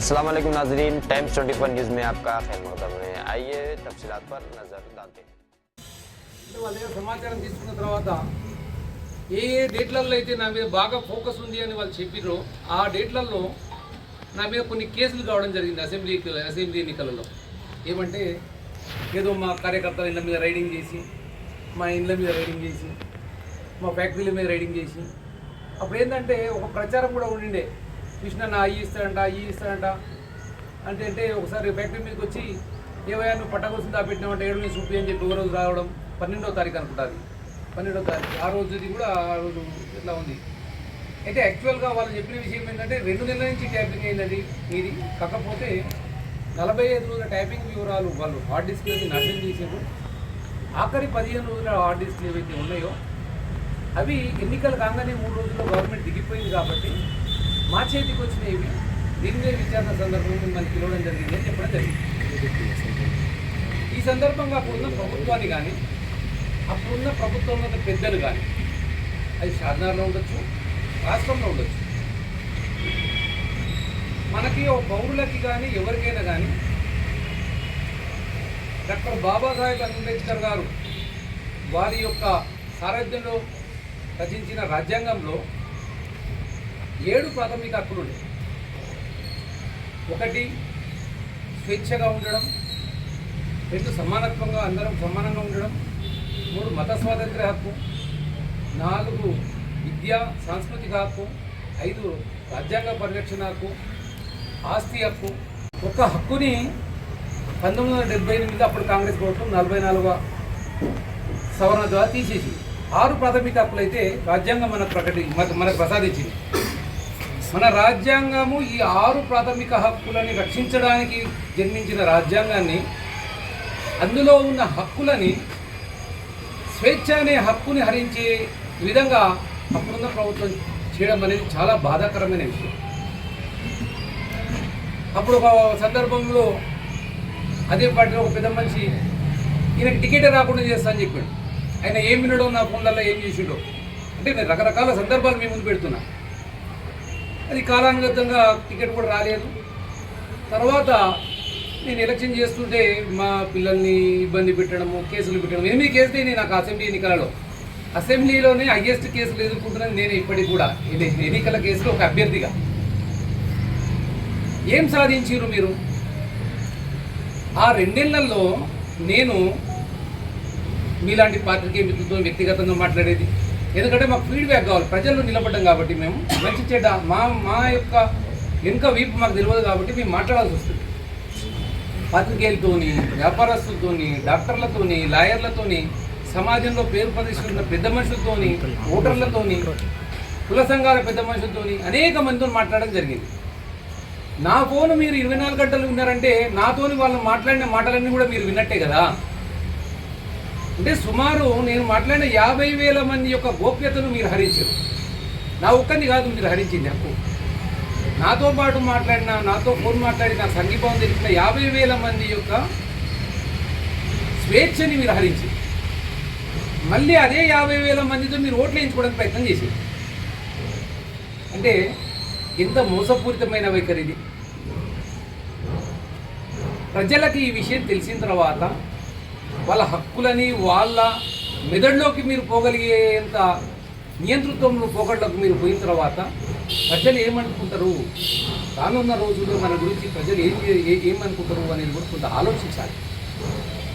अस्सलाम वालेकुम नाजरीन टाइम्स 24 न्यूज़ में आपका खैर मकदम है आइए तफसीलात पर नज़र डालते हैं అంటే వాళ్ళ దగ్గర సమాచారం తీసుకున్న తర్వాత ఏ ఏ డేట్లలో అయితే నా మీద బాగా ఫోకస్ ఉంది అని వాళ్ళు చెప్పిర్రో ఆ డేట్లలో నా మీద కొన్ని కేసులు కావడం జరిగింది అసెంబ్లీ అసెంబ్లీ ఎన్నికలలో ఏమంటే ఏదో మా కార్యకర్తల ఇళ్ళ మీద రైడింగ్ చేసి మా ఇండ్ల మీద రైడింగ్ చేసి మా ఫ్యాక్టరీల మీద రైడింగ్ చేసి అప్పుడు ఏంటంటే ఒక ప్రచారం కూడా ఉండిండే కృష్ణ నా అయ్యి ఇస్తాడంట అవి ఇస్తాడంట. అంటే అంటే ఒకసారి ఫ్యాక్టరీ మీదకి వచ్చి ఏవయ్యా నువ్వు పట్టకోసం దాపెట్టినావంటే ఏడు నుంచి చూపి అని చెప్పి ఒక రోజు రావడం పన్నెండో తారీఖు అనుకుంటుంది. పన్నెండో తారీఖు ఆ రోజుది కూడా ఆ రోజు ఇట్లా ఉంది? అయితే యాక్చువల్గా వాళ్ళు చెప్పిన విషయం ఏంటంటే రెండు నెలల నుంచి ట్యాపింగ్ అయిందండి. ఇది కాకపోతే నలభై ఐదు రోజుల ట్యాపింగ్ వివరాలు వాళ్ళు హార్డ్ డిస్క్ని నాశనం చేశారు. ఆఖరి పదిహేను రోజుల హార్డ్ డిస్క్లు ఏవైతే ఉన్నాయో అవి ఎన్నికలు కాగానే మూడు రోజుల్లో గవర్నమెంట్ దిగిపోయింది కాబట్టి మా చేతికి వచ్చినవి దీని విచారణ సందర్భంలో మిమ్మల్ని పిలవడం జరిగింది అని చెప్పడం జరిగింది. ఈ సందర్భంగా అప్పుడున్న ప్రభుత్వాన్ని కానీ అప్పుడున్న ప్రభుత్వంలో ఉన్న పెద్దలు కానీ అది సాధారణలో ఉండొచ్చు రాష్ట్రంలో ఉండొచ్చు. మనకి ఓ పౌరులకి కానీ ఎవరికైనా కానీ డాక్టర్ బాబాసాహెబ్ అంబేద్కర్ గారు వారి యొక్క సారథ్యంలో రచించిన రాజ్యాంగంలో ఏడు ప్రాథమిక హక్కులు ఉన్నాయి. ఒకటి స్వేచ్ఛగా ఉండడం రెండు సమానత్వంగా అందరం సమానంగా ఉండడం మూడు మత స్వాతంత్ర హక్కు నాలుగు విద్యా సాంస్కృతిక హక్కు ఐదు రాజ్యాంగ పరిరక్షణ హక్కు ఆస్తి హక్కు. ఒక హక్కుని పంతొమ్మిది వందల డెబ్బై ఎనిమిది అప్పుడు కాంగ్రెస్ ప్రభుత్వం నలభై నాలుగవ సవరణ ద్వారా తీసేసి ఆరు ప్రాథమిక హక్కులు అయితే రాజ్యాంగం మనకు ప్రకటి మనకు ప్రసాదించింది. మన రాజ్యాంగము ఈ ఆరు ప్రాథమిక హక్కులని రక్షించడానికి జన్మించిన రాజ్యాంగాన్ని అందులో ఉన్న హక్కులని స్వేచ్ఛ అనే హక్కుని హరించే విధంగా అప్పుడున్న ప్రభుత్వం చేయడం అనేది చాలా బాధాకరమైన విషయం. అప్పుడు ఒక సందర్భంలో అదే పార్టీలో ఒక పెద్ద మనిషి ఈయనకి టికెట్ రాకుండా చేస్తా అని చెప్పాడు. ఆయన ఏం వినడో నా ఫోన్లలో ఏం చేసిండో. అంటే నేను రకరకాల సందర్భాలు మీ ముందు పెడుతున్నా. అది కాలానుగతంగా టికెట్ కూడా రాలేదు. తర్వాత నేను ఎలక్షన్ చేస్తుంటే మా పిల్లల్ని ఇబ్బంది పెట్టడము కేసులు పెట్టడం ఎనిమిది కేసులు అయినాయి నాకు అసెంబ్లీ ఎన్నికలలో. అసెంబ్లీలోనే హయ్యెస్ట్ కేసులు ఎదుర్కొంటున్నాను నేను ఇప్పటికి కూడా. ఇది ఎన్నికల కేసులో ఒక అభ్యర్థిగా. ఏం సాధించారు మీరు? ఆ రెండేళ్ళలో నేను మీలాంటి పాత్రికేయ మిత్రులతో వ్యక్తిగతంగా మాట్లాడేది. ఎందుకంటే మాకు ఫీడ్బ్యాక్ కావాలి. ప్రజల్లో నిలబడ్డం కాబట్టి మేము మంచి చెడ్డ మా మా యొక్క వెనుక వీపు మాకు తెలియదు కాబట్టి మేము మాట్లాడాల్సి వస్తుంది. పాత్రికేయులతోని వ్యాపారస్తులతోని డాక్టర్లతోని లాయర్లతోని సమాజంలో పేరు ప్రతిష్ఠున్న పెద్ద మనుషులతోని ఓటర్లతోని కుల సంఘాల పెద్ద మనుషులతోని అనేక మందితో మాట్లాడడం జరిగింది. నా ఫోన్ మీరు ఇరవై నాలుగు గంటలు విన్నారంటే నాతోని వాళ్ళు మాట్లాడిన మాటలన్నీ కూడా మీరు విన్నట్టే కదా. అంటే సుమారు నేను మాట్లాడిన యాభై వేల మంది యొక్క గోప్యతను మీరు హరించారు. నా ఒక్కరిని కాదు మీరు హరించింది హక్కు. నాతో పాటు మాట్లాడిన నాతో ఫోన్ మాట్లాడి నా సంఘీభావం తెలిపిన యాభై వేల మంది యొక్క స్వేచ్ఛని మీరు హరించింది. మళ్ళీ అదే యాభై వేల మందితో మీరు ఓట్లు వేయించుకోవడానికి ప్రయత్నం చేశారు అంటే ఎంత మోసపూరితమైన వైఖరి ఇది. ప్రజలకు ఈ విషయం తెలిసిన తర్వాత వాళ్ళ హక్కులని వాళ్ళ మెదడులోకి మీరు పోగలిగేంత నియంతృత్వంలో పోగడలోకి మీరు పోయిన తర్వాత ప్రజలు ఏమనుకుంటారు? రానున్న రోజుల్లో మన గురించి ప్రజలు ఏం ఏ- ఏమనుకుంటారు అనేది కూడా కొంత ఆలోచించాలి.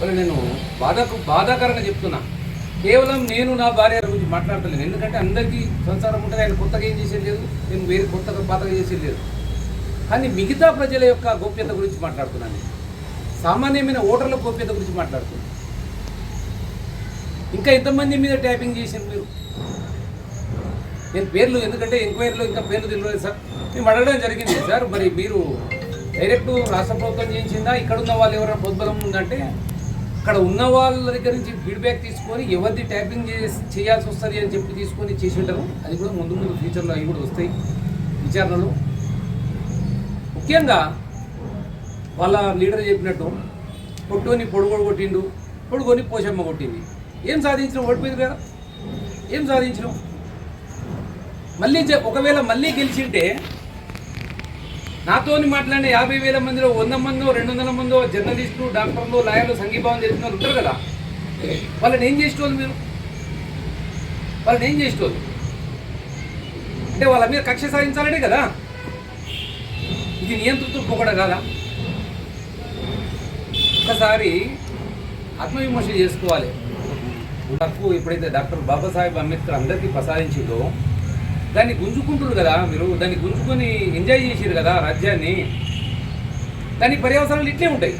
మరి నేను బాధకు బాధాకరంగా చెప్తున్నా. కేవలం నేను నా భార్య గురించి మాట్లాడతలేను. ఎందుకంటే అందరికీ సంసారం ఉంటుంది. ఆయన కొత్తగా ఏం చేసేది లేదు. నేను వేరే కొత్తగా పాతగా చేసేది లేదు. కానీ మిగతా ప్రజల యొక్క గోప్యత గురించి మాట్లాడుతున్నాను సామాన్యమైన ఓటర్ల గోప్యత గురించి మాట్లాడుతున్నాను. ఇంకా ఎంతమంది మీద ట్యాపింగ్ చేసింది మీరు? నేను పేర్లు ఎందుకంటే ఎంక్వైరీలో ఇంకా పేర్లు తెలియలేదు సార్. మేము అడగడం జరిగింది సార్ మరి మీరు డైరెక్ట్ రాష్ట్ర ప్రభుత్వం చేయించిందా? ఇక్కడ ఉన్న వాళ్ళు ఎవరైనా ప్రోద్బలం ఉందంటే అక్కడ ఉన్న వాళ్ళ దగ్గర నుంచి ఫీడ్బ్యాక్ తీసుకొని ఎవరిది ట్యాపింగ్ చేసి చేయాల్సి వస్తుంది అని చెప్పి తీసుకొని చేసి ఉంటారు అది కూడా ముందు ముందు ఫ్యూచర్లో అవి కూడా వస్తాయి విచారణలు. ముఖ్యంగా వాళ్ళ లీడర్ చెప్పినట్టు పొట్టుని పొడుగోడు కొట్టిండు పొడుగొని పోషమ్మ కొట్టింది. ఏం సాధించినాం ఓడిపోయింది కదా? ఏం సాధించినాం మళ్ళీ ఒకవేళ మళ్ళీ గెలిచింటే నాతో మాట్లాడిన యాభై వేల మందిలో వంద మందో రెండు వందల మందో జర్నలిస్టులు డాక్టర్లు లాయర్లు సంఘీభావం చేసిన వాళ్ళు ఉంటారు కదా? వాళ్ళని ఏం చేసుకోవాలి మీరు? వాళ్ళని ఏం చేసేటోళ్ళు? అంటే వాళ్ళ మీద కక్ష సాధించాలనే కదా? ఇది నియంతృత్వం పోకూడదు కాదా? ఒకసారి ఆత్మవిమర్శ చేసుకోవాలి. హక్కు ఎప్పుడైతే డాక్టర్ బాబాసాహెబ్ అంబేద్కర్ అందరికీ ప్రసాదించిందో దాన్ని గుంజుకుంటారు కదా మీరు దాన్ని గుంజుకొని ఎంజాయ్ చేసారు కదా రాజ్యాన్ని దాని పర్యవసరాలు ఇట్లే ఉంటాయి.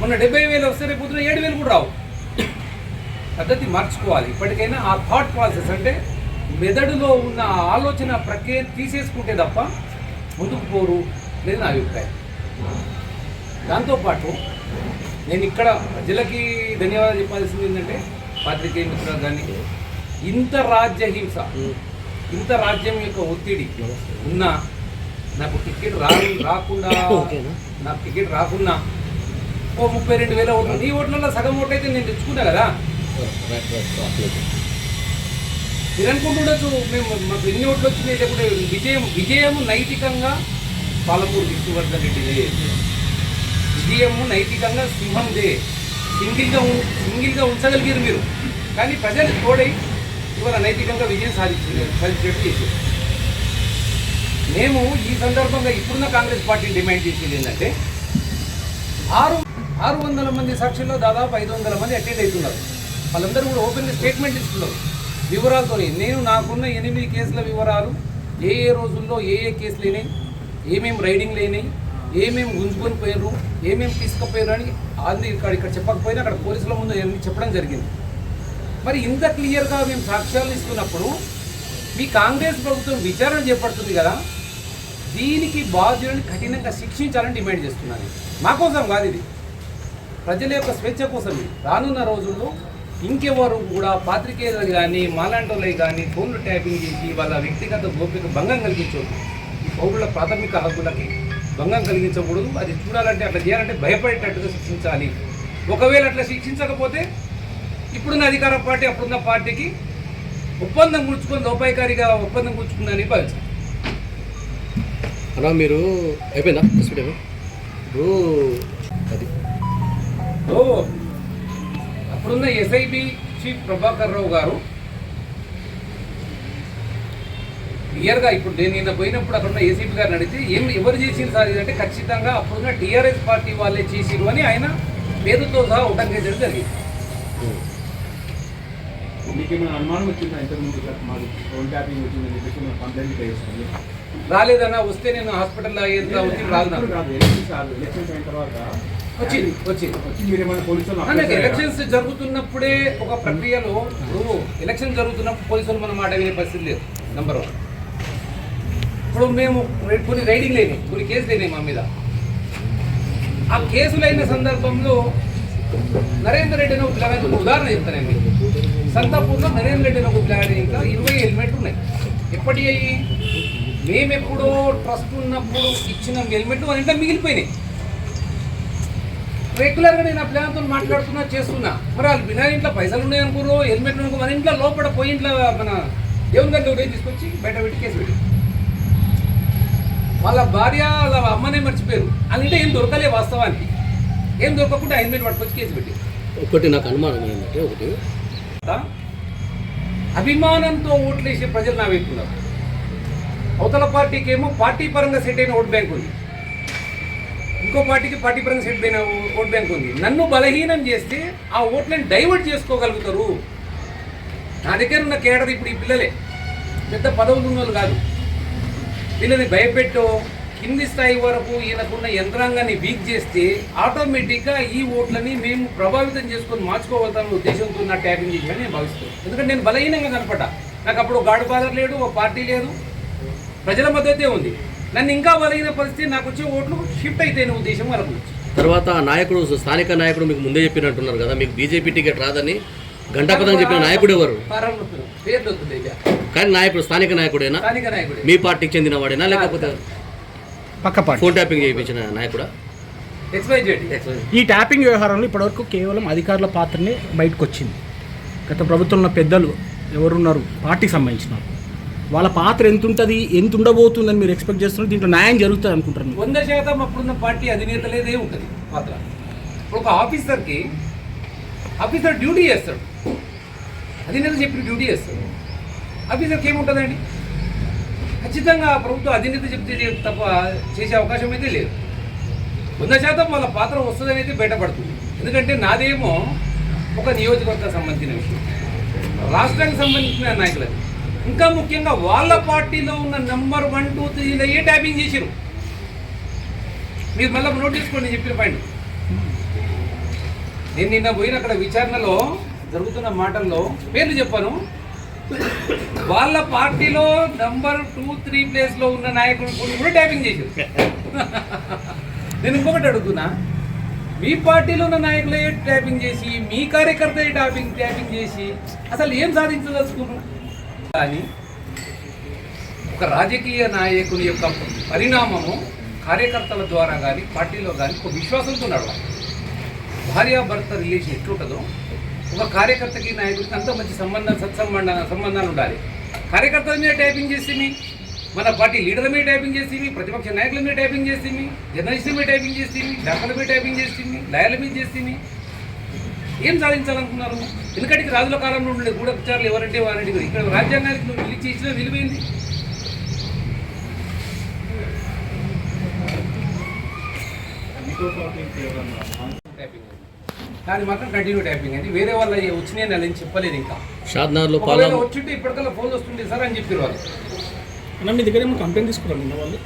మొన్న డెబ్బై వేలు వస్తే రేపు పొద్దున ఏడు వేలు కూడా రావు. పద్ధతి మార్చుకోవాలి. ఇప్పటికైనా ఆ థాట్ ప్రాసెస్ అంటే మెదడులో ఉన్న ఆలోచన ప్రక్రియ తీసేసుకుంటే తప్ప ముందుకు పోరు లేదు నా అభిప్రాయం. దాంతోపాటు నేను ఇక్కడ ప్రజలకి ధన్యవాదాలు చెప్పాల్సింది ఏంటంటే పాత్రికేయ మిత్రులకు కానీ ఇంత రాజ్య హింస ఇంత రాజ్యం యొక్క ఒత్తిడి ఉన్నా నాకు టికెట్ రా రాకుండా నాకు టికెట్ రాకున్నా ఓ ముప్పై రెండు వేల ఓట్లు నీ ఓట్లలో సగం ఓట్లు అయితే నేను తెచ్చుకున్నా కదా. మీరు అనుకుంటుండొచ్చు మేము మాకు ఎన్ని ఓట్లు వచ్చినాయి లేకుంటే విజయం విజయం నైతికంగా పాలమూరు విష్ణువర్ధన్ రెడ్డిదే. సీఎం నైతికంగా సింహందే. సింగిల్గా ఉం- సింగిల్గా ఉంచగలిగారు మీరు. కానీ ప్రజలు తోడై ఇవాళ నైతికంగా విజయం సాధించలేదు సాధించేట్టు చేశారు. మేము ఈ సందర్భంగా ఇప్పుడున్న కాంగ్రెస్ పార్టీని డిమాండ్ చేసేది ఏంటంటే ఆరు ఆరు వందల మంది సాక్షుల్లో దాదాపు ఐదు వందల మంది అటెండ్ అవుతున్నారు. వాళ్ళందరూ కూడా ఓపెన్గా స్టేట్మెంట్ ఇస్తున్నారు. వివరాలతో నేను నాకున్న ఎనిమిది కేసుల వివరాలు ఏ ఏ రోజుల్లో ఏ ఏ కేసులు అయినాయి ఏమేమి రైడింగ్లు అయినాయి ఏమేమి గుంజుకొని పోయారు ఏమేమి తీసుకుపోయారు అని అది ఇక్కడ ఇక్కడ చెప్పకపోయినా అక్కడ పోలీసుల ముందు అన్ని చెప్పడం జరిగింది. మరి ఇంత క్లియర్గా మేము సాక్ష్యాలు ఇస్తున్నప్పుడు మీ కాంగ్రెస్ ప్రభుత్వం విచారణ చేపడుతుంది కదా దీనికి బాధ్యులను కఠినంగా శిక్షించాలని డిమాండ్ చేస్తున్నాను మా కోసం కాదు ఇది. ప్రజల యొక్క స్వేచ్ఛ కోసం రానున్న రోజుల్లో ఇంకెవరు కూడా పాత్రికేయులు కానీ మాలాంటి కానీ ఫోన్లు ట్యాపింగ్ చేసి వాళ్ళ వ్యక్తిగత గోప్యత భంగం కలిగించవద్దు ఈ పౌరుల ప్రాథమిక హక్కులకి భంగం కలిగించకూడదు. అది చూడాలంటే అట్లా చేయాలంటే భయపడేటట్టుగా శిక్షించాలి. ఒకవేళ అట్లా శిక్షించకపోతే ఇప్పుడున్న అధికార పార్టీ అప్పుడున్న పార్టీకి ఒప్పందం కూర్చుకొని లోపాయికారిగా ఒప్పందం కూర్చుకుందని భావించాలి. అన్నా మీరు అయిపోయిందా? ఇప్పుడు అది. ఓ అప్పుడున్న ఎస్ఐబి చీఫ్ ప్రభాకర్ రావు గారు క్లియర్గా ఇప్పుడు నేను నిన్న పోయినప్పుడు అక్కడ ఏసీపీ గారిని అడిగితే ఏం ఎవరు చేసింది సార్? ఇదంటే ఖచ్చితంగా అప్పుడున్న టీఆర్ఎస్ పార్టీ వాళ్ళే చేసిరు అని ఆయన పేరుతో సహా ఉటంకించడం జరిగింది. రాలేదన్నా వస్తే నేను తర్వాత. వచ్చింది ఎలక్షన్స్ జరుగుతున్నప్పుడే ఒక ప్రక్రియలో ఎలక్షన్ జరుగుతున్నప్పుడు పోలీసులు మన మాట వినే పరిస్థితి లేదు నెంబర్ వన్ ఇప్పుడు మేము కొన్ని రైడింగ్ అయినాయి కొన్ని కేసులు అయినాయి మా మీద. ఆ కేసులు అయిన సందర్భంలో నరేందర్ రెడ్డి ఒక పిల్లగాడు ఒక ఉదాహరణ చెప్తాను మీకు. సంతాపూర్లో నరేందర్ రెడ్డి ఒక ప్లాన్ ఇంకా ఇరవై హెల్మెట్ ఉన్నాయి. ఎప్పటి అయ్యి మేమెప్పుడో ట్రస్ట్ ఉన్నప్పుడు ఇచ్చిన హెల్మెట్ అని ఇంట్లో మిగిలిపోయినాయి. రెగ్యులర్గా నేను ఆ ప్లాన్తో మాట్లాడుతున్నా చేస్తున్నా. మరి వాళ్ళు బినా ఇంట్లో పైసలు ఉన్నాయి అనుకోరు హెల్మెట్ అనుకో మన ఇంట్లో లోపల పోయి ఇంట్లో మన దేవుని దగ్గర ఒకటి తీసుకొచ్చి బయట పెట్టి కేసు పెట్టి వాళ్ళ భార్య వాళ్ళ అమ్మనే మర్చిపోయారు. ఇంట్లో ఏం దొరకలే వాస్తవానికి. ఏం దొరకకుండా హెల్మెట్ పట్టుకొచ్చి కేసు పెట్టి ఒకటి నాకు అనుమానం ఏంటంటే ఒకటి. అభిమానంతో ఓట్లేసే ప్రజలు నా వైపు ఉన్నారు. అవతల పార్టీకి ఏమో పార్టీ పరంగా సెట్ అయిన ఓట్ బ్యాంక్ ఉంది. ఇంకో పార్టీకి పార్టీ పరంగా సెట్ అయిన ఓట్ బ్యాంక్ ఉంది. నన్ను బలహీనం చేస్తే ఆ ఓట్లను డైవర్ట్ చేసుకోగలుగుతారు. నా దగ్గర ఉన్న కేడర్ ఇప్పుడు ఈ పిల్లలే. పెద్ద పదవులు ఉన్న వాళ్ళు కాదు. వీళ్ళని భయపెట్టో కింది స్థాయి వరకు ఈయనకున్న యంత్రాంగాన్ని వీక్ చేస్తే ఆటోమేటిక్గా ఈ ఓట్లని మేము ప్రభావితం చేసుకొని మార్చుకోగలుగుతామన్న ఉద్దేశంతో నా ట్యాపింగ్ చేశామని నేను భావిస్తాను ఎందుకంటే నేను బలహీనంగా కనపడ్డా నాకు అప్పుడు గాడ్ ఫాదర్ లేడు ఒక పార్టీ లేదు ప్రజల మద్దతే ఉంది నన్ను ఇంకా బలహీన పరిస్థితి నాకు వచ్చే ఓట్లు షిఫ్ట్ అయితే ఉద్దేశం ఉంది. తర్వాత నాయకుడు స్థానిక నాయకుడు మీకు ముందే చెప్పినట్టున్నారు కదా మీకు బీజేపీ టికెట్ రాదని గంటాపదం చెప్పిన నాయకుడు ఎవరు పరం పేర్లు వస్తుంది. కానీ నాయకుడు స్థానిక నాయకుడేనా? స్థానిక నాయకుడే. మీ పార్టీకి చెందిన వాడేనా లేకపోతే పక్క పార్టీ. ఫోన్ ట్యాపింగ్ చేయించిన నాయకుడా? ఈ ట్యాపింగ్ వ్యవహారంలో ఇప్పటివరకు కేవలం అధికారుల పాత్రనే బయటకు వచ్చింది గత ప్రభుత్వంలో పెద్దలు ఎవరున్నారు? పార్టీకి సంబంధించిన వాళ్ళు. పాత్ర ఎంత ఉంటుంది ఎంత ఉండబోతుందని మీరు ఎక్స్పెక్ట్ చేస్తున్నారు దీంట్లో న్యాయం జరుగుతుంది అనుకుంటారు మీరు? వంద శాతం అప్పుడున్న పార్టీ అధినేతలేదే ఉంటుంది పాత్ర. ఇప్పుడు ఒక ఆఫీసర్కి ఆఫీసర్ డ్యూటీ చేస్తాడు. అధినేత చెప్పిన డ్యూటీ చేస్తాడు. ఆఫీసర్కి ఏముంటుందండి? ఖచ్చితంగా ప్రభుత్వం అధినేత చెప్తే తప్ప చేసే అవకాశం అయితే లేదు. వంద శాతం వాళ్ళ పాత్ర వస్తుందని అయితే బయటపడుతుంది. ఎందుకంటే నాదేమో ఒక నియోజకవర్గం సంబంధించిన విషయం. రాష్ట్రానికి సంబంధించిన నాయకులది. ఇంకా ముఖ్యంగా వాళ్ళ పార్టీలో ఉన్న నెంబర్ వన్ టూ త్రీలో ఏ ట్యాపింగ్ చేసిరు మీరు మళ్ళీ నోట్ చేసుకోండి చెప్పిన పాయింట్. నేను నిన్న పోయిన అక్కడ విచారణలో జరుగుతున్న మాటల్లో పేర్లు చెప్పాను. వాళ్ళ పార్టీలో నంబర్ టూ త్రీ ప్లేస్లో ఉన్న నాయకుడు కూడా ట్యాపింగ్ చేశారు నేను ఇంకొకటి అడుగుతున్నా. మీ పార్టీలో ఉన్న నాయకులే ట్యాపింగ్ చేసి మీ కార్యకర్త ట్యాపింగ్ ట్యాపింగ్ చేసి అసలు ఏం సాధించదలుచుకున్నారు? కానీ ఒక రాజకీయ నాయకుని యొక్క పరిణామము కార్యకర్తల ద్వారా కానీ పార్టీలో కానీ ఒక విశ్వాసంతో నడవాలి. భార్యాభర్త రిలేషన్ ఎట్లుంటుందో ఒక కార్యకర్తకి నాయకుడికి అంత మంచి సంబంధం సత్సంబంధ సంబంధాలు ఉండాలి. కార్యకర్తల మీద టైపింగ్ చేసి మన పార్టీ లీడర్ల మీద టైపింగ్ చేసి ప్రతిపక్ష నాయకుల మీద టైపింగ్ చేసి జర్నలిస్టుల మీద టైపింగ్ చేసి డాక్టర్ల మీద టైపింగ్ చేసి లాయర్ల మీద చేసి ఏం సాధించాలనుకున్నారు? ఎందుకంటే రాజుల కాలంలో ఉండే గూఢచారులు ఎవరంటే వారంటే ఇక్కడ రాజ్యాంగానికి నువ్వు పిలిచి ఇచ్చిన విలువైంది? టైపింగ్ దాని మాత్రం కంటిన్యూ టైపింగ్ అండి. వేరే వాళ్ళ వచ్చినాయి నేను చెప్పలేదు ఇంకా. షాద్నగర్లో పాలన వచ్చింటే ఇప్పటికల్లా ఫోన్ వస్తుండే సార్ అని చెప్పారు వాళ్ళు. మీ దగ్గర ఏమో కంప్లైంట్ నిన్న వాళ్ళు.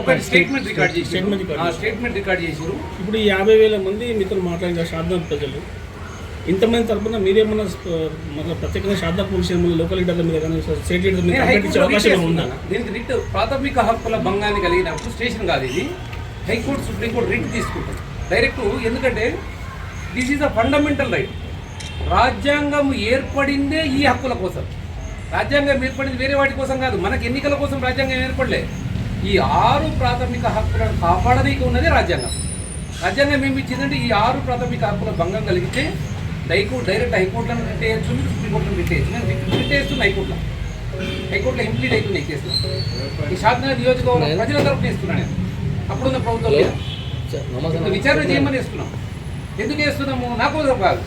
ఒక స్టేట్మెంట్ రికార్డ్ చేసి. స్టేట్మెంట్ రికార్డ్ చేసారు ఇప్పుడు ఈ యాభై వేల మంది మీతో మాట్లాడిన షాద్నగర్ ప్రజలు ఇంతమంది తరపున మీరేమన్నా మన ప్రత్యేకంగా షాద్నగర్ పోలీస్ స్టేషన్ లోకల్ లీడర్ల మీద కానీ స్టేట్ లీడర్ మీద ఇచ్చే అవకాశం ఉందా. దీనికి రిట్ ప్రాథమిక హక్కుల భంగాన్ని కలిగినప్పుడు స్టేషన్ కాదు ఇది. High court supreme court writ తీసుకుంటుంది. డైరెక్ట్ ఎందుకంటే this is a fundamental right రాజ్యాంగం ఏర్పడిందే ఈ హక్కుల కోసం. రాజ్యాంగం ఏర్పడింది వేరే వాటి కోసం కాదు మనకి ఎన్నికల కోసం రాజ్యాంగం ఏర్పడలే. ఈ ఆరు ప్రాథమిక హక్కులను కాపాడనీకి ఉన్నదే రాజ్యాంగం. రాజ్యాంగం ఏమి ఇచ్చిందంటే ఈ ఆరు ప్రాథమిక హక్కుల భంగం కలిగితే హైకోర్టు డైరెక్ట్ హైకోర్టులను రిట్ చేయొచ్చు సుప్రీంకోర్టులను రిట్ చేయొచ్చు నేను రిట్ చేస్తున్నా హైకోర్టులో. హైకోర్టులో ఇంప్లీట్ ఈ కేసులో. ఈ షాద్నగర్ నియోజకవర్గం ప్రజల తరపున ఇస్తున్నాను నేను. అప్పుడున్న ప్రభుత్వం విచారణ చేయమని ఇస్తున్నాం ఎందుకు వేస్తున్నాము నా కోసం కాదు.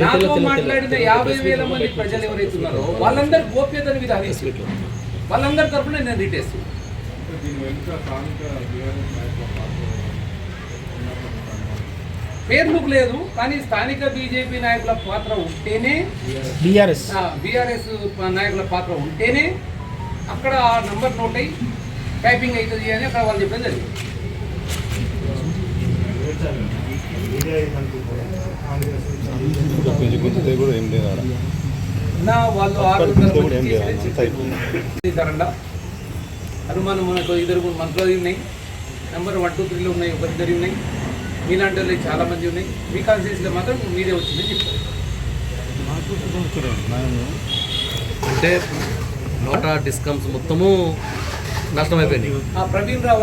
నాతో మాట్లాడిన యాభై వేల మంది ప్రజలు ఎవరైతే ఉన్నారో వాళ్ళందరి గోప్యతను విధానిస్తూ వాళ్ళందరి తరపున నేను రిట్ వేస్తున్నాను దీని వెనుక స్థానిక బీఆర్ఎస్ నాయకుల పాత్ర ఉన్నటువంటి పేర్లకు లేదు కానీ స్థానిక బీజేపీ నాయకుల పాత్ర ఉంటేనే బీఆర్ఎస్. బీఆర్ఎస్ నాయకుల పాత్ర ఉంటేనే అక్కడ ఆ నంబర్ నోట్ అయ్యి టైపింగ్ అవుతుంది అని అక్కడ వాళ్ళు చెప్పేది జరిగింది. నా వాళ్ళు ఆరు చేశారంట అనుమానం మనకు ఇద్దరు మూడు మంత్రులు ఉన్నాయి. నెంబర్ వన్ టూ త్రీలో ఉన్నాయి ఒక ఇద్దరు ఉన్నాయి. మీలాంటి వాళ్ళు చాలా మంది ఉన్నాయి. మీ కాన్స్టిట్యూన్సీలో మాత్రం మీదే వచ్చిందని చెప్తారు అంటే నోటా డిస్కమ్స్ మొత్తము నష్టం అయిపోయింది ఆ ప్రవీణ్ రావు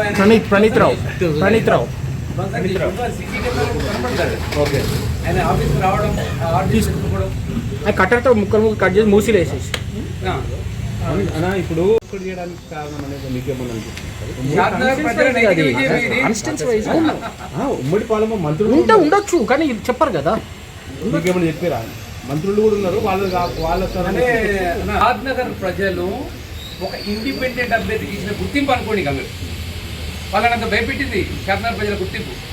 ప్రణీత్ రావు. ప్రణీత్ రావు. కట్టర్తో ముక్కలు ముక్కలు కట్ చేసి మూసీలు వేసేసి. ఇప్పుడు చేయడానికి కారణం అనేది మీకేమన్నా ఉమ్మడి పాలన మంత్రులు ఉంటే ఉండొచ్చు కానీ ఇది చెప్పరు కదా. మీకేమన్నా చెప్పారా? మంత్రులు కూడా ఉన్నారు వాళ్ళు వాళ్ళ షాద్నగర్ ప్రజలు ఒక ఇండిపెండెంట్ అభ్యర్థికి ఇచ్చిన గుర్తింపు అనుకోండి మీరు. వాళ్ళని అంత భయపెట్టింది. షాద్నగర్ ప్రజల గుర్తింపు.